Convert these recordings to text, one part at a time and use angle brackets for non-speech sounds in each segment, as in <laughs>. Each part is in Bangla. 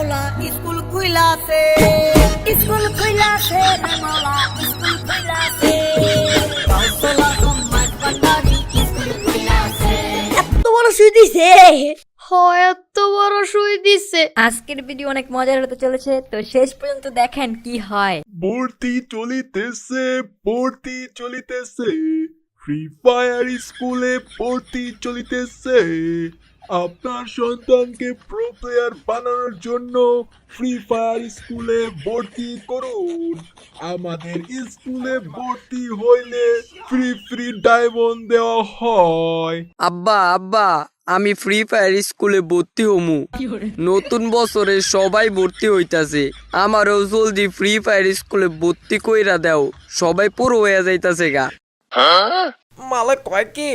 মৌলা স্কুল খুইলাছে স্কুল খুইলাছে রে মৌলা স্কুল ভান্ডারি খুইলাছে এত বড় সুই দিছে। হয় এত বড় সুই দিচ্ছে আজকের ভিডিও অনেক মজার হতে চলেছে তো শেষ পর্যন্ত দেখেন কি হয়। ভর্তি চলিতেছে ভর্তি চলিতেছে। ফ্রি ফায়ার স্কুলে ভর্তি চলিতেছে। আপনার সন্তানকে প্রো প্লেয়ার বানানোর জন্য ফ্রি ফায়ার স্কুলে ভর্তি করুন। আমাদের স্কুলে ভর্তি হইলে ফ্রি ফ্রি ডায়মন্ড দেওয়া হয়। আব্বা আব্বা আমি ফ্রি ফায়ার স্কুলে ভর্তি হমু। নতুন বছরে সবাই ভর্তি হইতাছে। আমারও জলদি ফ্রি ফায়ার স্কুলে ভর্তি কইরা দাও। সবাই পুরো হয়ে যাইতাছে গা। মালে কয় কি?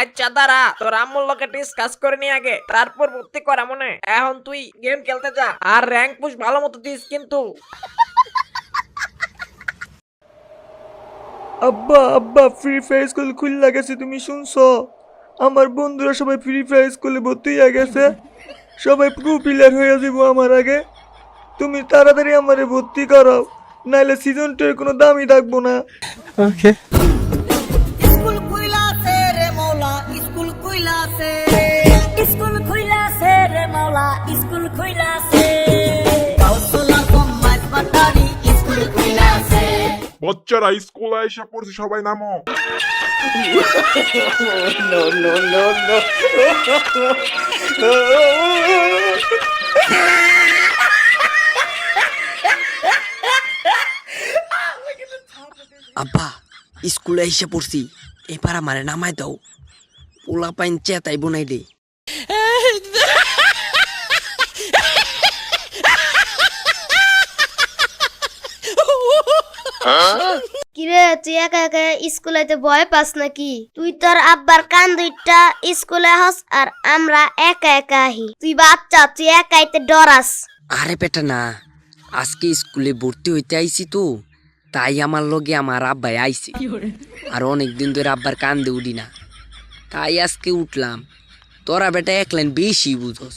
আচ্ছা দাঁড়া। তোর আম্মুর লোকে ডিসকাস করে নি আগে। তারপর ভর্তি করা মনে এখন তুই গেম খেলতে যা। আর র্যাঙ্ক পুশ ভালো মতো দিস কিন্তু। আব্বা আব্বা ফ্রি ফায়ার স্কুল খুলে গেছে তুমি শুনছো? আমার বন্ধুরা সবাই ফ্রি ফায়ার স্কুলে ভর্তি হয়ে গেছে। সবাই প্রো প্লেয়ার হয়ে যাব আমার আগে। তুমি তাড়াতাড়ি আমারে ভর্তি করো নাইলে সিজন টু এর কোনো দামই থাকব না। স্কুল বাচ্চারা স্কুলে এসে পড়ছে সবাই নামো। আব্বা স্কুলে এসে পড়ছি। এবার আমারে নামাই দাও। পোলা পাইন চেতাই বনাই দে। কিরে তুই একা একা স্কুলে ভয় পাস নাকি? তুই তোর আব্বার কান দুইটা স্কুলে হস আর আমরা একা একা আহি। তুই বাচ্চা তুই একাইতে ডরাস। আরে বেটা না আজকে স্কুলে ভর্তি হইতে আইছি তো তাই আমার লগে আমার আব্বাই আইছে। আর অনেক দিন ধরে আব্বার কান্দে উঠি না। তাই আজকে উঠলাম। তোরা বেটা একলেন বেশি বুঝস।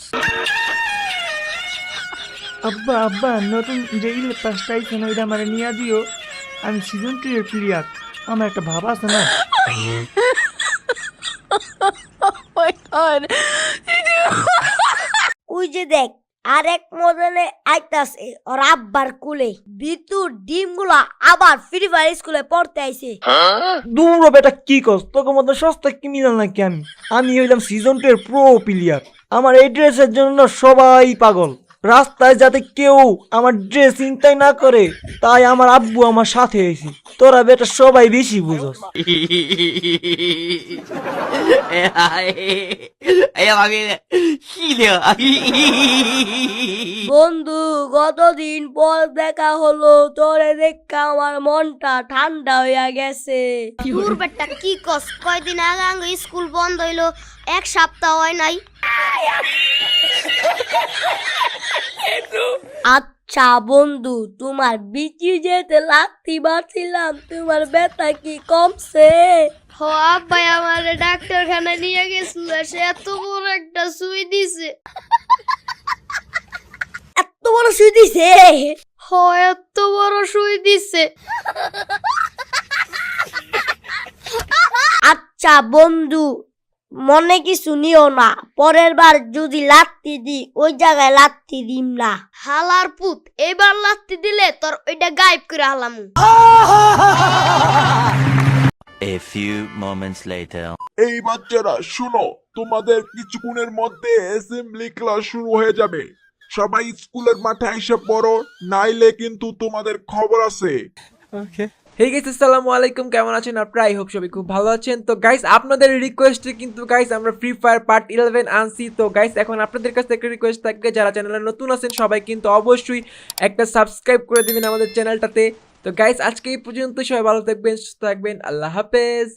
আব্বা আব্বা নতুন যে আইছে না ওইটা আমার নিয়ে দিও। আমি সিজন টু এর প্লেয়ার আমার একটা ভাব আছে না? <laughs> ওই যে দেখ আরেক মডেলে আইতাছে ওর আব্বার কুলে। বিতু ডিমগুলা আবার ফ্রি ফায়ার স্কুলে পড়তে আইছে। দূর বেটা কি কস তোকে মতো সস্তা ক্রিমিনাল নাকি আমি? আমি হইলাম সিজন টু এর প্রো প্লেয়ার আমার এই ড্রেসের জন্য সবাই পাগল। রাস্তায় যাতে কেউ আমার ড্রেস চিন্তাই না করে তাই আমার আব্বু আমার সাথে এসি তোরা বেটা সবাই বেশি বুঝস। বন্ধু কতদিন পর দেখা হলো তোরে দেখা আমার মনটা ঠান্ডা হইয়া গেছে। দূর বেটা কি কস? কয়দিন আগে আঙ্গ স্কুল বন্ধ হইল এক সপ্তাহ হয় নাই। আচ্ছা বন্ধু তোমার বিচি যেতে লাগতি বাছিলাম তোমার ব্যথা কি কমছে? হ আব্বাই আমার ডাক্তারখানা নিয়ে গেছিল সে এত বড় একটা সুই দিছে। এত বড় সুই দিছে? হ এত বড় সুই দিছে। আচ্ছা বন্ধু মনে কিছু নিও না। পরের বার যদি লাত্তি দি ওই জায়গায় লাত্তি দিম না। হালার পুত এবার লাত্তি দিলে তোর ওইটা গায়েব করে হালামু। A few moments later. এই বাচ্চারা শুনো তোমাদের কিছুক্ষণের মধ্যে অ্যাসেম্বলি ক্লাস শুরু হয়ে যাবে। সবাই স্কুলের মাঠে এসে পড়ো নাইলে কিন্তু তোমাদের খবর আছে। হে গাইস আসসালামু আলাইকুম। কেমন আছেন আপনারা? আই হোপ সবাই খুব ভালো আছেন। তো গাইস আপনাদের রিকোয়েস্টে কিন্তু গাইস আমরা ফ্রি ফায়ার পার্ট ইলেভেন আনছি। তো গাইস এখন আপনাদের কাছ থেকে রিকোয়েস্ট থাকবে। যারা চ্যানেলে নতুন আছেন, সবাই কিন্তু অবশ্যই একটা সাবস্ক্রাইব করে দিবেন আমাদের চ্যানেলটাতে তো গাইস আজকে এই পর্যন্ত সবাই ভালো থাকবেন, সুস্থ থাকবেন। আল্লাহ হাফেজ।